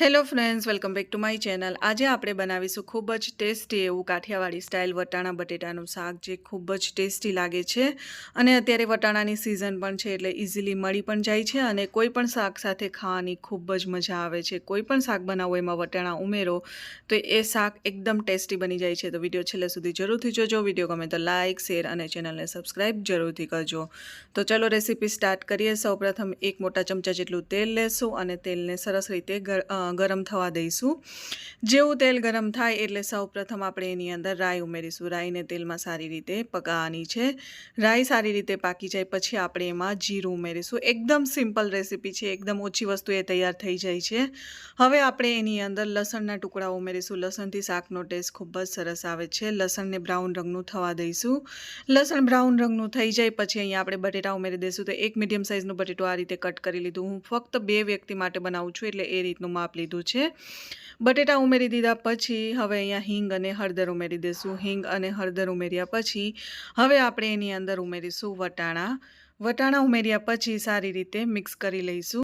Hello friends welcome back to my channel આજે આપણે બનાવીશું ખૂબ જ ટેસ્ટી એવું કાઠિયાવાડી સ્ટાઇલ વટાણા બટેટાનું શાક, જે ખૂબ જ ટેસ્ટી લાગે છે. અને અત્યારે વટાણાની સિઝન પણ છે એટલે ઇઝીલી મળી પણ જાય છે અને કોઈ પણ શાક સાથે ખાવાની ખૂબ જ મજા આવે છે. કોઈ પણ શાક બનાવો એમાં વટાણા ઉમેરો, તો એ શાક એકદમ ટેસ્ટી બની જાય છે. તો વીડિયો છેલ્લે સુધી જરૂરથી જોજો. વીડિયો ગમે તો લાઇક શેર અને ચેનલને સબસ્ક્રાઈબ જરૂરથી કરજો. તો ચલો રેસીપી સ્ટાર્ટ કરીએ. સૌપ્રથમ એક મોટા ચમચા જેટલું તેલ લેશું અને તેલને સરસ રીતે ગરમ થવા દઈશું. જેવું તેલ ગરમ થાય એટલે સૌપ્રથમ આપણે એની અંદર રાઈ ઉમેરીશું. રાઈને તેલમાં સારી રીતે પકાવવાની છે. રાઈ સારી રીતે પાકી જાય પછી આપણે એમાં જીરું ઉમેરીશું. એકદમ સિમ્પલ રેસીપી છે. એકદમ ઓછી વસ્તુ એ તૈયાર થઈ જાય છે. હવે આપણે એની અંદર લસણના ટુકડા ઉમેરીશું. લસણથી શાકનો ટેસ્ટ ખૂબ જ સરસ આવે છે. લસણને બ્રાઉન રંગનું થવા દઈશું. લસણ બ્રાઉન રંગનું થઈ જાય પછી અહીંયા આપણે બટેટા ઉમેરી દઈશું. તો એક મીડિયમ સાઇઝનું બટેટું આ રીતે કટ કરી લીધું. હું ફક્ત બે વ્યક્તિ માટે બનાવું છું એટલે એ રીતનું માપ લીધું છે. બટેટા ઉમેરી દીધા પછી હવે અહીંયા હિંગ અને હળદર ઉમેરી દઈશું હિંગ અને હળદર ઉમેર્યા પછી હવે આપણે એની અંદર ઉમેરીશું વટાણા. વટાણા ઉમેર્યા પછી સારી રીતે મિક્સ કરી લઈશું.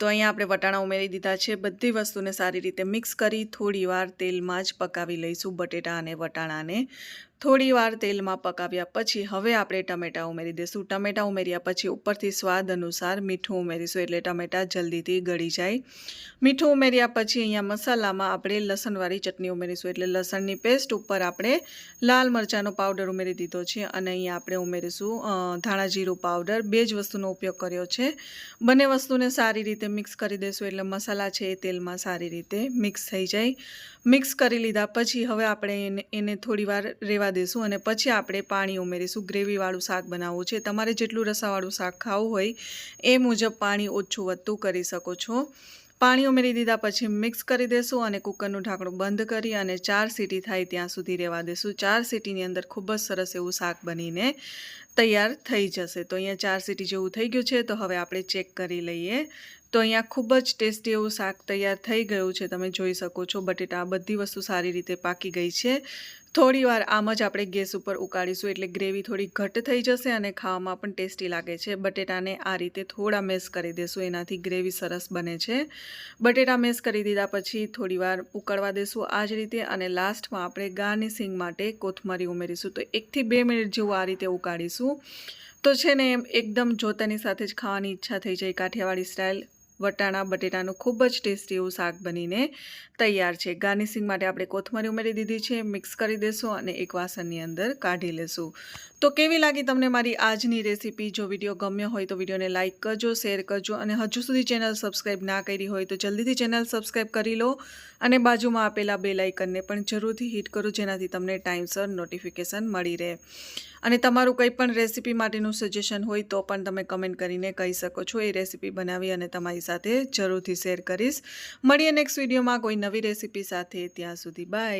તો અહીંયા આપણે વટાણા ઉમેરી દીધા છે. બધી વસ્તુને સારી રીતે મિક્સ કરી થોડી વાર તેલમાં જ પકાવી લઈશું બટેટા અને વટાણાને. થોડી વાર તેલમાં પકાવ્યા પછી હવે આપણે ટમેટાં ઉમેરી દઈશું ટમેટાં ઉમેર્યા પછી ઉપરથી સ્વાદ અનુસાર મીઠું ઉમેરીશું એટલે ટમેટાં જલ્દીથી ગળી જાય. મીઠું ઉમેર્યા પછી અહીંયા મસાલામાં આપણે લસણવાળી ચટણી ઉમેરીશું એટલે લસણની પેસ્ટ ઉપર આપણે લાલ મરચાંનો પાવડર ઉમેરી દીધો છે અને અહીંયા આપણે ઉમેરીશું ધાણા જીરું પાવડર. બે જ વસ્તુનો ઉપયોગ કર્યો છે. બંને વસ્તુને સારી રીતે મિક્સ કરી દઈશું એટલે મસાલા છે એ તેલમાં સારી રીતે મિક્સ થઈ જાય. મિક્સ કરી લીધા પછી હવે આપણે એને એને થોડી વાર રહેવા દઈશું અને પછી આપણે પાણી ઉમેરીશું. ગ્રેવીવાળું શાક બનાવવું છે. તમારે જેટલું રસાવાળું શાક ખાવું હોય એ મુજબ પાણી ઓછું વધતું કરી શકો છો. પાણી ઉમેરી દીધા પછી મિક્સ કરી દેશું અને કુકરનું ઢાંકણું બંધ કરી અને ચાર સીટી થાય ત્યાં સુધી રહેવા દેશું. ચાર સીટીની અંદર ખૂબ જ સરસ એવું શાક બનીને તૈયાર થઈ જશે. તો અહીંયા ચાર સીટી જેવું થઈ ગયું છે, તો હવે આપણે ચેક કરી લઈએ. તો અહીંયા ખૂબ જ ટેસ્ટી એવું શાક તૈયાર થઈ ગયું છે, તમે જોઈ શકો છો. બટેટા બધી વસ્તુ સારી રીતે પાકી ગઈ છે. થોડી વાર આમ જ આપણે ગેસ ઉપર ઉકાળીશું, એટલે ગ્રેવી થોડી ઘટ થઈ જશે અને ખાવામાં પણ ટેસ્ટી લાગે છે. બટેટાને આ રીતે થોડા મેસ કરી દેશું, એનાથી ગ્રેવી સરસ બને છે. બટેટા મેસ કરી દીધા પછી થોડી વાર ઉકળવા દેશું આ જ રીતે અને લાસ્ટમાં આપણે ગાર્નિશિંગ માટે કોથમરી ઉમેરીશું. તો એકથી બે મિનિટ જેવું આ રીતે ઉકાળીશું. તો છે ને એકદમ જોતાની સાથે જ ખાવાની ઈચ્છા થઈ જાય, કાઠિયાવાડી સ્ટાઇલ વટાણા, બટેટાનું ખૂબ જ ટેસ્ટી એવું શાક બનીને તૈયાર છે. ગાર્નિશિંગ માટે આપણે કોથમરી ઉમેરી દીધી છે, મિક્સ કરી દેશું અને એક વાસણની અંદર કાઢી લેશું. તો કેવી લાગી તમને મારી આજની રેસીપી? જો વીડિયો ગમ્યો હોય તો વિડીયોને લાઇક કરજો, શેર કરજો અને હજુ સુધી ચેનલ સબસ્ક્રાઈબ ના કરી હોય તો જલ્દીથી ચેનલ સબસ્ક્રાઈબ કરી લો અને બાજુમાં આપેલા બે લાઇકનને પણ જરૂરથી હિટ કરો જેનાથી તમને ટાઈમસર નોટિફિકેશન મળી રહે. અને તમારું કંઈ પણ રેસીપી માટેનું સજેશન હોય તો પણ તમે કમેન્ટ કરીને કહી શકો છો. એ રેસીપી બનાવી અને તમારી સાથે જરૂરથી શેર કરીશ. મળીએ નેક્સ્ટ વિડીયોમાં કોઈ નવી રેસીપી સાથે. ત્યાં સુધી બાય